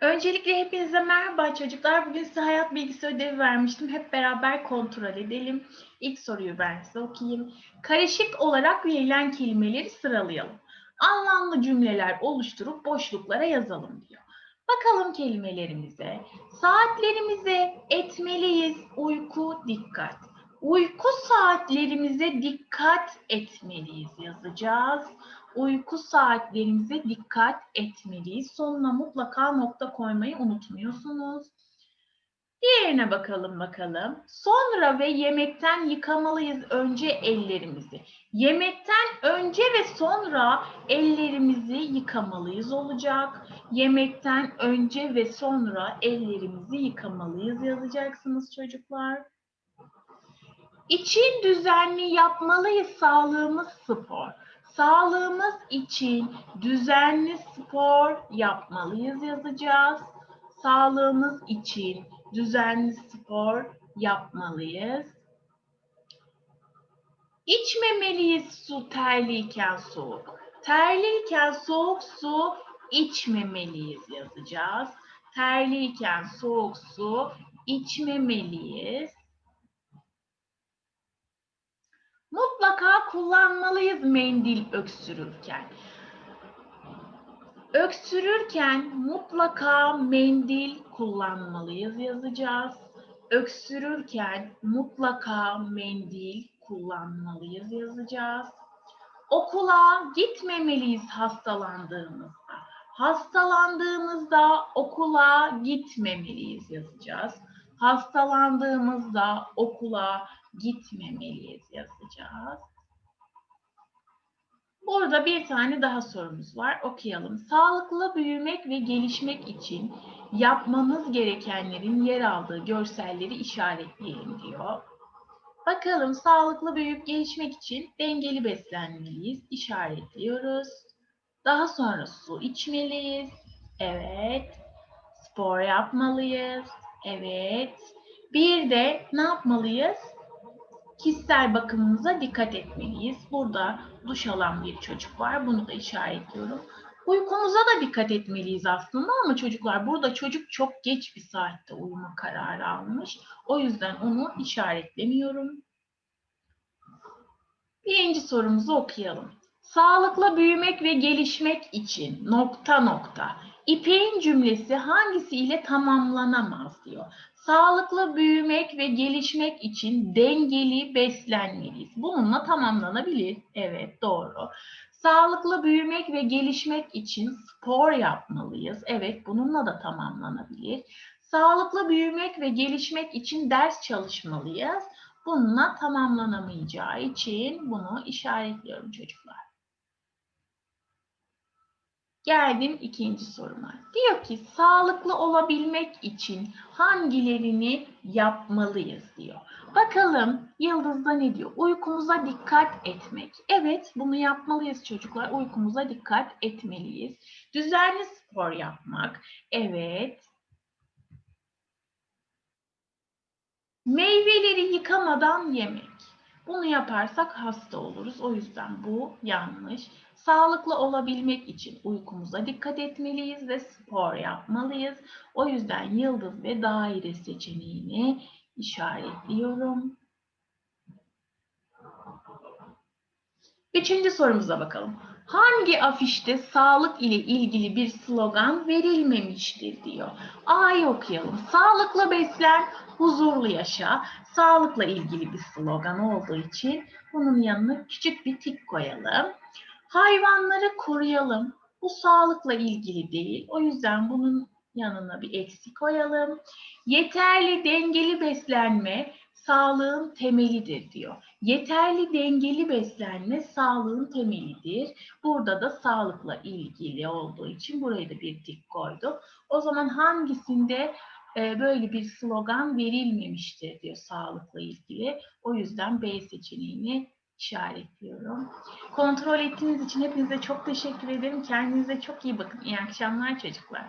Öncelikle hepinize merhaba çocuklar. Bugün size hayat bilgisi ödevi vermiştim. Hep beraber kontrol edelim. İlk soruyu ben size okuyayım. Karışık olarak verilen kelimeleri sıralayalım. Anlamlı cümleler oluşturup boşluklara yazalım diyor. Bakalım kelimelerimize. Saatlerimize etmeliyiz uyku dikkat. Uyku saatlerimize dikkat etmeliyiz yazacağız uyku saatlerimize dikkat etmeliyiz. Sonuna mutlaka nokta koymayı unutmuyorsunuz. Diğerine bakalım bakalım. Sonra ve yemekten yıkamalıyız önce ellerimizi. Yemekten önce ve sonra ellerimizi yıkamalıyız olacak. Yemekten önce ve sonra ellerimizi yıkamalıyız yazacaksınız çocuklar. İçin düzenli yapmalıyız sağlığımız spor. Sağlığımız için düzenli spor yapmalıyız yazacağız. Sağlığımız için düzenli spor yapmalıyız. İçmemeliyiz su terliyken soğuk. Terliyken soğuk su içmemeliyiz yazacağız. Terliyken soğuk su içmemeliyiz. Mutlaka kullanmalıyız mendil öksürürken. Öksürürken mutlaka mendil kullanmalıyız yazacağız. Öksürürken mutlaka mendil kullanmalıyız yazacağız. Okula gitmemeliyiz hastalandığımızda. Hastalandığımızda okula gitmemeliyiz yazacağız. Hastalandığımızda okula gitmemeliyiz yazacağız. Burada bir tane daha sorumuz var. Okuyalım. Sağlıklı büyümek ve gelişmek için yapmamız gerekenlerin yer aldığı görselleri işaretleyelim diyor. Bakalım sağlıklı büyüyüp gelişmek için dengeli beslenmeliyiz. İşaretliyoruz. Daha sonra su içmeliyiz. Evet. Spor yapmalıyız. Evet. Bir de ne yapmalıyız? Kişisel bakımımıza dikkat etmeliyiz. Burada duş alan bir çocuk var. Bunu da işaretliyorum. Uykumuza da dikkat etmeliyiz aslında ama çocuklar burada çocuk çok geç bir saatte uyuma kararı almış. O yüzden onu işaretlemiyorum. Birinci sorumuzu okuyalım. Sağlıklı büyümek ve gelişmek için nokta nokta. İpek'in cümlesi hangisiyle tamamlanamaz diyor. Sağlıklı büyümek ve gelişmek için dengeli beslenmeliyiz. Bununla tamamlanabilir. Evet doğru. Sağlıklı büyümek ve gelişmek için spor yapmalıyız. Evet bununla da tamamlanabilir. Sağlıklı büyümek ve gelişmek için ders çalışmalıyız. Bununla tamamlanamayacağı için bunu işaretliyorum çocuklar. Geldim ikinci soruma. Diyor ki sağlıklı olabilmek için hangilerini yapmalıyız diyor. Bakalım Yıldız'da ne diyor? Uykumuza dikkat etmek. Evet bunu yapmalıyız çocuklar. Uykumuza dikkat etmeliyiz. Düzenli spor yapmak. Evet. Meyveleri yıkamadan yemek. Bunu yaparsak hasta oluruz. O yüzden bu yanlış. Sağlıklı olabilmek için uykumuza dikkat etmeliyiz ve spor yapmalıyız. O yüzden yıldız ve daire seçeneğini işaretliyorum. Üçüncü sorumuza bakalım. Hangi afişte sağlık ile ilgili bir slogan verilmemiştir diyor. A'yı okuyalım. Sağlıklı beslen, huzurlu yaşa. Sağlıkla ilgili bir slogan olduğu için bunun yanına küçük bir tik koyalım. Hayvanları koruyalım. Bu sağlıkla ilgili değil. O yüzden bunun yanına bir eksi koyalım. Yeterli dengeli beslenme sağlığın temelidir diyor. Yeterli dengeli beslenme sağlığın temelidir. Burada da sağlıkla ilgili olduğu için buraya da bir tik koydum. O zaman hangisinde e, böyle bir slogan verilmemiştir diyor sağlıkla ilgili. O yüzden B seçeneğini işaretliyorum. Kontrol ettiğiniz için hepinize çok teşekkür ederim. Kendinize çok iyi bakın. İyi akşamlar çocuklar.